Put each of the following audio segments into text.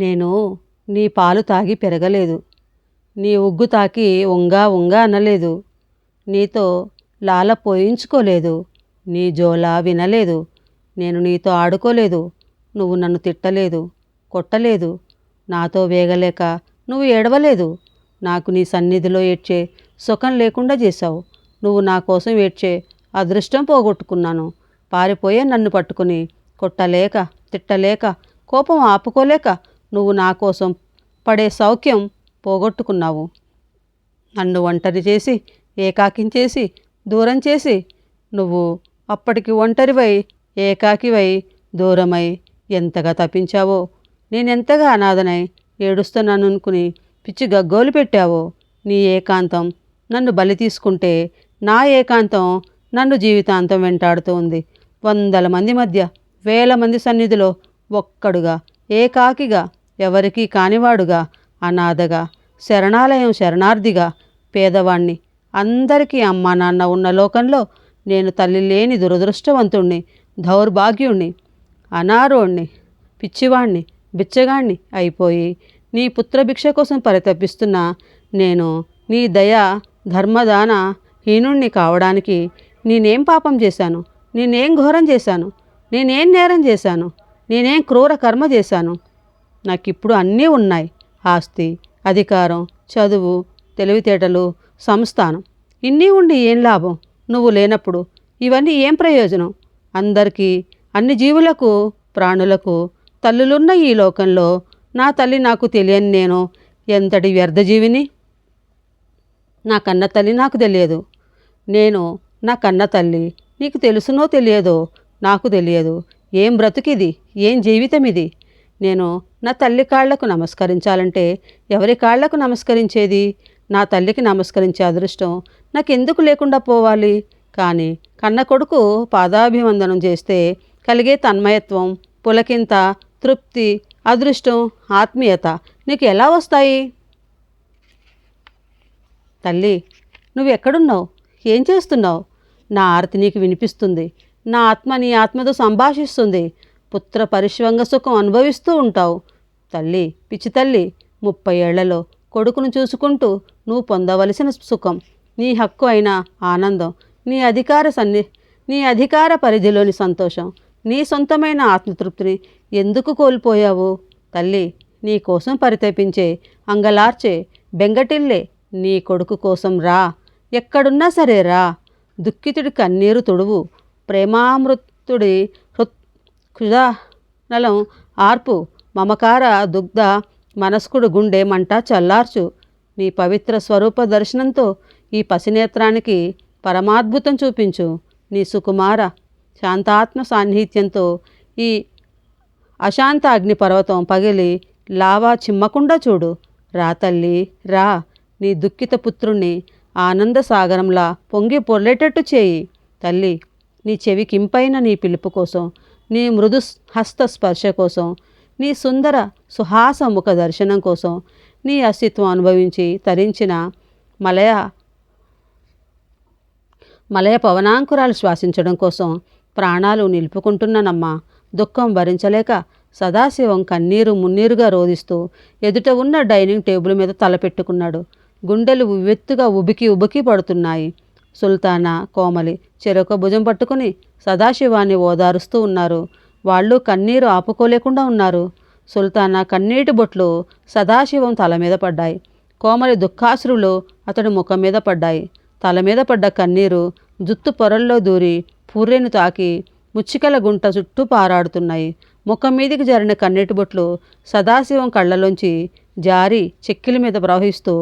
నేను నీ పాలు తాగి పెరగలేదు. నీ ఉగ్గు తాకి ఉంగా ఉంగా అనలేదు. నీతో లాల పోయించుకోలేదు. నీ జోలా వినలేదు. నేను నీతో ఆడుకోలేదు. నువ్వు నన్ను తిట్టలేదు కొట్టలేదు. నాతో వేగలేక నువ్వు ఏడవలేదు. నాకు నీ సన్నిధిలో ఏడ్చే సుఖం లేకుండా చేశావు. నువ్వు నా కోసం ఏడ్చే అదృష్టం పోగొట్టుకున్నాను. పారిపోయే నన్ను పట్టుకుని కొట్టలేక తిట్టలేక కోపం ఆపుకోలేక నువ్వు నా కోసం పడే సౌఖ్యం పోగొట్టుకున్నావు. నన్ను ఒంటరి చేసి ఏకాకించేసి దూరం చేసి నువ్వు అప్పటికి ఒంటరివై ఏకాకివై దూరమై ఎంతగా తప్పించావో నేనెంతగా అనాథనై ఏడుస్తున్నాను అనుకుని పిచ్చి గగ్గోలు పెట్టావో నీ ఏకాంతం నన్ను బలి తీసుకుంటే నా ఏకాంతం నన్ను జీవితాంతం వెంటాడుతూ ఉంది. వందల మంది మధ్య వేల మంది సన్నిధిలో ఒక్కడుగా ఏకాకిగా ఎవరికీ కానివాడుగా అనాథగా శరణాలయం శరణార్థిగా పేదవాణ్ణి అందరికీ అమ్మా నాన్న ఉన్న లోకంలో నేను తల్లి లేని దురదృష్టవంతుణ్ణి దౌర్భాగ్యుణ్ణి అనారోణ్ణి పిచ్చివాణ్ణి బిచ్చగాణ్ణి అయిపోయి నీ పుత్రభిక్ష కోసం పరితపిస్తున్న నేను నీ దయ ధర్మదాన హీనుణ్ణి కావడానికి నేనేం పాపం చేశాను? నేనేం ఘోరం చేశాను? నేనేం నేరం చేశాను? నేనేం క్రూర కర్మ చేశాను? నాకిప్పుడు అన్నీ ఉన్నాయి. ఆస్తి అధికారం చదువు తెలివితేటలు సంస్థానం. ఇన్ని ఉండి ఏం లాభం? నువ్వు లేనప్పుడు ఇవన్నీ ఏం ప్రయోజనం? అందరికీ అన్ని జీవులకు ప్రాణులకు తల్లులున్న ఈ లోకంలో నా తల్లి నాకు తెలియని నేను ఎంతటి వ్యర్థజీవిని నా కన్న తల్లి నాకు తెలియదు. నేను నా కన్న తల్లి నీకు తెలుసునో తెలియదో నాకు తెలియదు. ఏం బ్రతుకిది? ఏం జీవితం ఇది నేను నా తల్లి కాళ్ళకు నమస్కరించాలంటే ఎవరి కాళ్ళకు నమస్కరించేది? నా తల్లికి నమస్కరించే అదృష్టం నాకెందుకు లేకుండా పోవాలి? కానీ కన్న కొడుకు పాదాభివందనం చేస్తే కలిగే తన్మయత్వం పులకింత తృప్తి అదృష్టం ఆత్మీయత నీకు ఎలా వస్తాయి? తల్లి నువ్వు ఎక్కడున్నావు ఏం చేస్తున్నావు? నా ఆరతి నీకు వినిపిస్తుంది. నా ఆత్మ నీ ఆత్మతో సంభాషిస్తుంది. పుత్ర పరిశ్వంగ సుఖం అనుభవిస్తూ ఉంటావు. తల్లి పిచ్చి తల్లి ముప్పై ఏళ్ళలో కొడుకును చూసుకుంటూ నువ్వు పొందవలసిన సుఖం. నీ హక్కు అయిన ఆనందం నీ అధికార సన్ని నీ అధికార పరిధిలోని సంతోషం నీ సొంతమైన ఆత్మతృప్తిని ఎందుకు కోల్పోయావు? తల్లి నీ కోసం పరితపించే అంగలార్చే బెంగటిల్లే నీ కొడుకు కోసం రా. ఎక్కడున్నా సరే రా. దుఃఖితుడి కన్నీరు తుడువు. ప్రేమామృతుడి హృత్ నలం ఆర్పు మమకార దుగ్ధ మనస్కుడు గుండె మంట చల్లార్చు. నీ పవిత్ర స్వరూప దర్శనంతో ఈ పసినేత్రానికి పరమాద్భుతం చూపించు. నీ సుకుమార శాంతాత్మ సాన్నిహిత్యంతో ఈ అశాంత అగ్ని పర్వతం పగిలి లావా చిమ్మకుండా చూడు. రా తల్లి రా. నీ దుఃఖిత పుత్రుణ్ణి ఆనంద సాగరంలా పొంగి పొర్లేటట్టు చేయి. తల్లి నీ చెవికింపైన నీ పిలుపు కోసం నీ మృదు హస్త స్పర్శ కోసం నీ సుందర సుహాస ముఖ దర్శనం కోసం నీ అస్తిత్వం అనుభవించి తరించిన మలయ మలయ పవనాంకురాలు శ్వాసించడం కోసం ప్రాణాలు నిలుపుకుంటున్నానమ్మా. దుఃఖం భరించలేక సదాశివం కన్నీరు మున్నీరుగా రోధిస్తూ ఎదుట ఉన్న డైనింగ్ టేబుల్ మీద తలపెట్టుకున్నాడు. గుండెలు ఉవ్వెత్తుగా ఉబికి ఉబికి పడుతున్నాయి. సుల్తానా కోమలి చెరొక భుజం పట్టుకుని సదాశివాన్ని ఓదారుస్తూ ఉన్నారు. వాళ్ళు కన్నీరు ఆపుకోలేకుండా ఉన్నారు. సుల్తానా కన్నీటి బొట్లు సదాశివం తల మీద పడ్డాయి. కోమలి దుఃఖాశ్రులు అతడి ముఖం మీద పడ్డాయి. తల మీద పడ్డ కన్నీరు జుత్తు పొరల్లో దూరి పూర్రెను తాకి ముచ్చికల గుంట చుట్టూ పారాడుతున్నాయి. ముఖం మీదికి జరిన కన్నీటి బొట్లు సదాశివం కళ్ళలోంచి జారి చెక్కిల మీద ప్రవహిస్తూ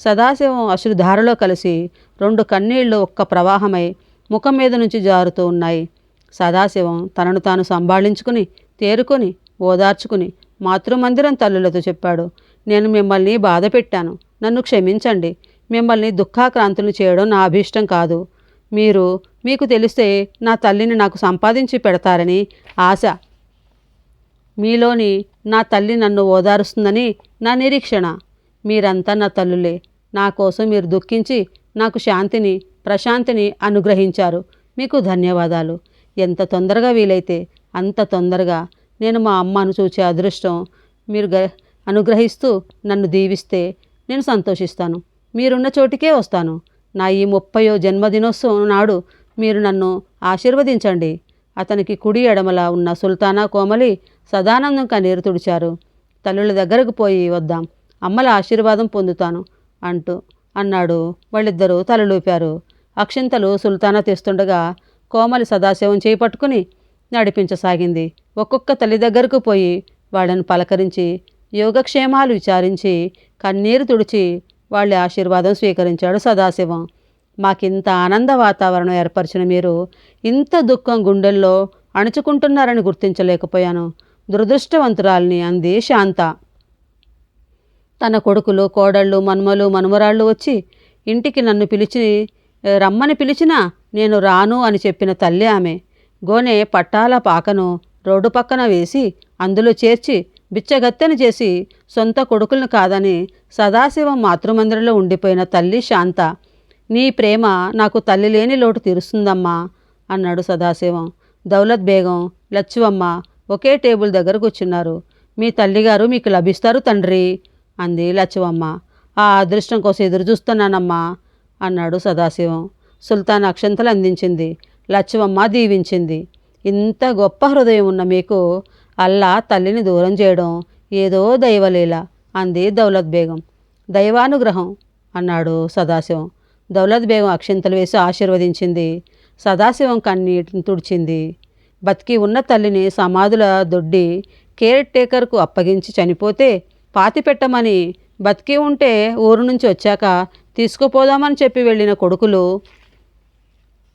సదాశివం అశ్రుధారలో కలిసి రెండు కన్నీళ్ళు ఒక్క ప్రవాహమై ముఖం మీద నుంచి జారుతూ ఉన్నాయి. సదాశివం తనను తాను సంభాళించుకుని తేరుకొని ఓదార్చుకుని మాతృమందిరం తల్లులతో చెప్పాడు నేను మిమ్మల్ని బాధ పెట్టాను. నన్ను క్షమించండి. మిమ్మల్ని దుఃఖాక్రాంతులు చేయడం నా అభీష్టం కాదు. మీరు మీకు తెలిస్తే నా తల్లిని నాకు సంపాదించి పెడతారని ఆశ మీలోని నా తల్లి నన్ను ఓదారుస్తుందని నా నిరీక్షణ. మీరంతా నా తల్లులే. నా కోసం మీరు దుఃఖించి నాకు శాంతిని ప్రశాంతిని అనుగ్రహించారు. మీకు ధన్యవాదాలు. ఎంత తొందరగా వీలైతే అంత తొందరగా నేను మా అమ్మను చూచే అదృష్టం మీరు గ అనుగ్రహిస్తూ నన్ను దీవిస్తే నేను సంతోషిస్తాను. మీరున్న చోటికే వస్తాను. నా ఈ ముప్పయో జన్మదినోత్సవం నాడు మీరు నన్ను ఆశీర్వదించండి. అతనికి కుడి ఎడమల ఉన్న సుల్తానా కోమలి సదానందం కన్నీరు తుడిచారు. తల్లుల దగ్గరకు పోయి వద్దాం. అమ్మల ఆశీర్వాదం పొందుతాను అంటూ అన్నాడు. వాళ్ళిద్దరూ తలలూపారు. అక్షింతలు సుల్తానా తెస్తుండగా కోమలి సదాశివం చేపట్టుకుని నడిపించసాగింది. ఒక్కొక్క తల్లి దగ్గరకు పోయి వాళ్ళని పలకరించి యోగక్షేమాలు విచారించి కన్నీరు తుడిచి వాళ్ళ ఆశీర్వాదం స్వీకరించాడు సదాశివం. మాకింత ఆనంద వాతావరణం ఏర్పరిచిన మీరు ఇంత దుఃఖం గుండెల్లో అణుచుకుంటున్నారని గుర్తించలేకపోయాను. దురదృష్టవంతురాల్ని అంది శాంత. తన కొడుకులు కోడళ్ళు మన్మలు మనుమరాళ్ళు వచ్చి ఇంటికి నన్ను పిలిచి రమ్మని పిలిచినా నేను రాను అని చెప్పిన తల్లి ఆమె. గోనె పట్టాల పాకను రోడ్డు పక్కన వేసి అందులో చేర్చి బిచ్చగత్తెను చేసి సొంత కొడుకులను కాదని సదాశివం మాతృమందిరంలో ఉండిపోయిన తల్లి శాంత. నీ ప్రేమ నాకు తల్లి లేని లోటు తీరుస్తుందమ్మా అన్నాడు సదాశివం. దౌలత్ బేగం లచ్చువమ్మ ఒకే టేబుల్ దగ్గర కూర్చున్నారు. మీ తల్లిగారు మీకు లభిస్తారు తండ్రి అంది లచ్చవమ్మ. ఆ అదృష్టం కోసం ఎదురు చూస్తున్నానమ్మా అన్నాడు సదాశివం. సుల్తాన్ అక్షంతలు అందించింది. లచ్చవమ్మ దీవించింది. ఇంత గొప్ప హృదయం ఉన్న మీకు అల్లా తల్లిని దూరం చేయడం ఏదో దైవలీల అంది దౌలత్ బేగం దైవానుగ్రహం అన్నాడు సదాశివం. దౌలత్ బేగం అక్షింతలు వేసి ఆశీర్వదించింది. సదాశివం కన్నీటిని తుడిచింది. బతికి ఉన్న తల్లిని సమాధుల దొడ్డి కేర్ టేకర్కు అప్పగించి చనిపోతే పాతి పెట్టమని బతికి ఉంటే ఊరు నుంచి వచ్చాక తీసుకుపోదామని చెప్పి వెళ్ళిన కొడుకులు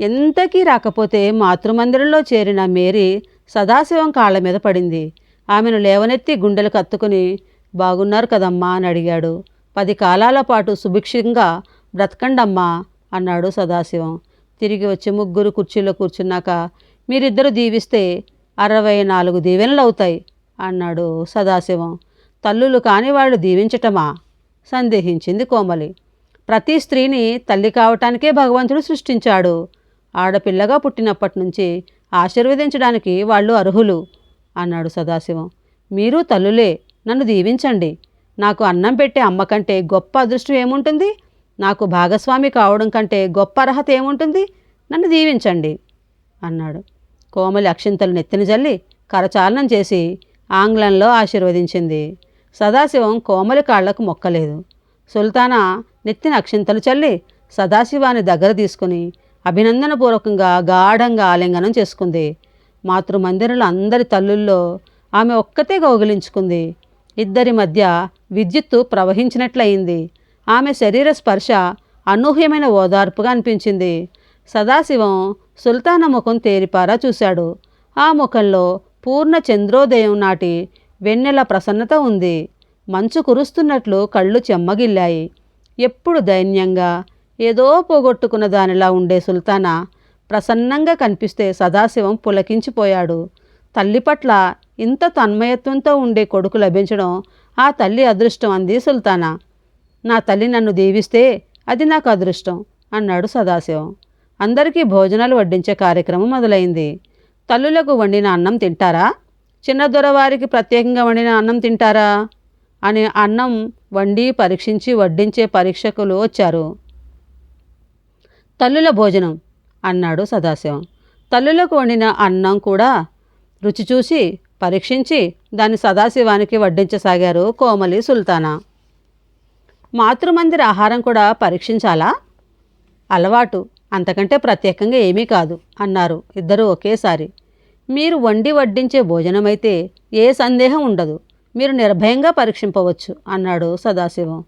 ఎంతకీ రాకపోతే మాతృమందిరంలో చేరిన మేరీ సదాశివం కాళ్ళ మీద పడింది. ఆమెను లేవనెత్తి గుండెలు కత్తుకుని బాగున్నారు కదమ్మా అని అడిగాడు. పది కాలాల పాటు సుభిక్షంగా బ్రతకండమ్మా అన్నాడు సదాశివం. తిరిగి వచ్చి ముగ్గురు కుర్చీలో కూర్చున్నాక మీరిద్దరు దీవిస్తే అరవై నాలుగు దీవెనలు అవుతాయి అన్నాడు సదాశివం. తల్లులు కాని వాళ్ళు దీవించటమా? సందేహించింది కోమలి. ప్రతి స్త్రీని తల్లి కావటానికే భగవంతుడు సృష్టించాడు. ఆడపిల్లగా పుట్టినప్పటి నుంచి ఆశీర్వదించడానికి వాళ్ళు అర్హులు అన్నాడు సదాశివం. మీరు తల్లులే నన్ను దీవించండి. నాకు అన్నం పెట్టే అమ్మ కంటే గొప్ప అదృష్టం ఏముంటుంది? నాకు భాగస్వామి కావడం కంటే గొప్ప అర్హత ఏముంటుంది? నన్ను దీవించండి అన్నాడు. కోమలి అక్షింతలు నెత్తిన జల్లి కరచాలనం చేసి ఆంగ్లంలో ఆశీర్వదించింది. సదాశివం కోమలి కాళ్ళకు మొక్కలేదు. సుల్తానా నెత్తిన అక్షింతలు చల్లి సదాశివాన్ని దగ్గర తీసుకుని అభినందనపూర్వకంగా గాఢంగా ఆలింగనం చేసుకుంది. మాతృమందిరంలో అందరి తల్లుల్లో ఆమె ఒక్కతే గౌగిలించుకుంది ఇద్దరి మధ్య విద్యుత్తు ప్రవహించినట్లయింది. ఆమె శరీర స్పర్శ అనూహ్యమైన ఓదార్పుగా అనిపించింది. సదాశివం సుల్తాన ముఖం తేరిపారా చూశాడు. ఆ ముఖంలో పూర్ణ చంద్రోదయం నాటి వెన్నెల ప్రసన్నత ఉంది. మంచు కురుస్తున్నట్లు కళ్ళు చెమ్మగిల్లాయి. ఎప్పుడు దైన్యంగా ఏదో పోగొట్టుకున్న దానిలా ఉండే సుల్తానా ప్రసన్నంగా కనిపిస్తే సదాశివం పులకించిపోయాడు. తల్లి పట్ల ఇంత తన్మయత్వంతో ఉండే కొడుకు లభించడం ఆ తల్లి అదృష్టం అంది సుల్తానా. నా తల్లి నన్ను దీవిస్తే అది నాకు అదృష్టం అన్నాడు సదాశివం. అందరికీ భోజనాలు వడ్డించే కార్యక్రమం మొదలైంది. తల్లులకు వండిన అన్నం తింటారా? చిన్న దొరవారికి ప్రత్యేకంగా వండిన అన్నం తింటారా? అని అన్నం వండి పరీక్షించి వడ్డించే పరీక్షకులు వచ్చారు. తల్లుల భోజనం అన్నాడు సదాశివం. తల్లులకు వండిన అన్నం కూడా రుచి చూసి పరీక్షించి దాన్ని సదాశివానికి వడ్డించసాగారు కోమలి సుల్తానా. మాతృమందిర ఆహారం కూడా పరీక్షించాలా? అలవాటు. అంతకంటే ప్రత్యేకంగా ఏమీ కాదు అన్నారు ఇద్దరు ఒకేసారి. మీరు వండి వడ్డించే భోజనమైతే ఏ సందేహం ఉండదు. మీరు నిర్భయంగా పరీక్షింపవచ్చు అన్నాడు సదాశివం.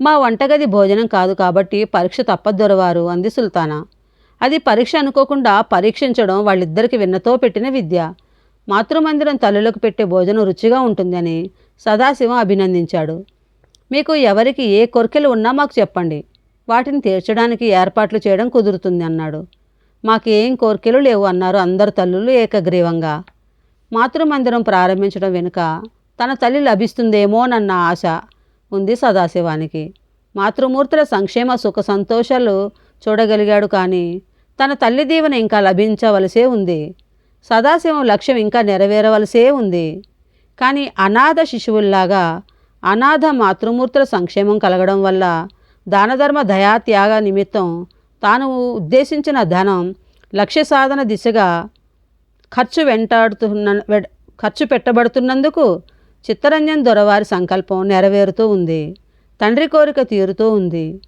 మా వంటగది భోజనం కాదు కాబట్టి పరీక్ష తప్పదొరవారు అంది సుల్తానా. అది పరీక్ష అనుకోకుండా పరీక్షించడం వాళ్ళిద్దరికి విన్నతో పెట్టిన విద్య. మాతృమందిరం తల్లులకు పెట్టే భోజనం రుచిగా ఉంటుందని సదాశివం అభినందించాడు. మీకు ఎవరికి ఏ కోరికలు ఉన్నా మాకు చెప్పండి. వాటిని తీర్చడానికి ఏర్పాట్లు చేయడం కుదురుతుంది అన్నాడు. మాకేం కోరికలు లేవు అన్నారు అందరు తల్లులు ఏకగ్రీవంగా. మాతృమందిరం ప్రారంభించడం వెనుక తన తల్లి లభిస్తుందేమోనన్న ఆశ ఉంది సదాశివానికి. మాతృమూర్తుల సంక్షేమ సుఖ సంతోషాలు చూడగలిగాడు కానీ తన తల్లి దీవెన ఇంకా లభించవలసే ఉంది. సదాశివం లక్ష్యం ఇంకా నెరవేరవలసే ఉంది. కానీ అనాథ శిశువుల్లాగా అనాథ మాతృమూర్తుల సంక్షేమం కలగడం వల్ల దానధర్మ దయా త్యాగ నిమిత్తం తాను ఉద్దేశించిన ధనం లక్ష్య సాధన దిశగా ఖర్చు వెంటాడుతున్న వె- ఖర్చు పెట్టబడుతున్నందుకు చిత్తరంజన్ దొరవారి సంకల్పం నెరవేరుతూ ఉంది. తండ్రి కోరిక తీరుతూ ఉంది.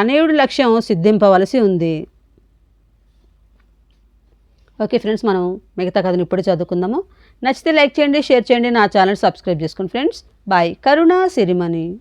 తనయుడి లక్ష్యం సిద్ధింపవలసి ఉంది. ఓకే ఫ్రెండ్స్ మనం మిగతా కథను ఇప్పుడు చదువుకుందాము. నచ్చితే లైక్ చేయండి షేర్ చేయండి నా ఛానల్ సబ్స్క్రైబ్ చేసుకోండి ఫ్రెండ్స్ బాయ్. కరుణ సిరిమణి.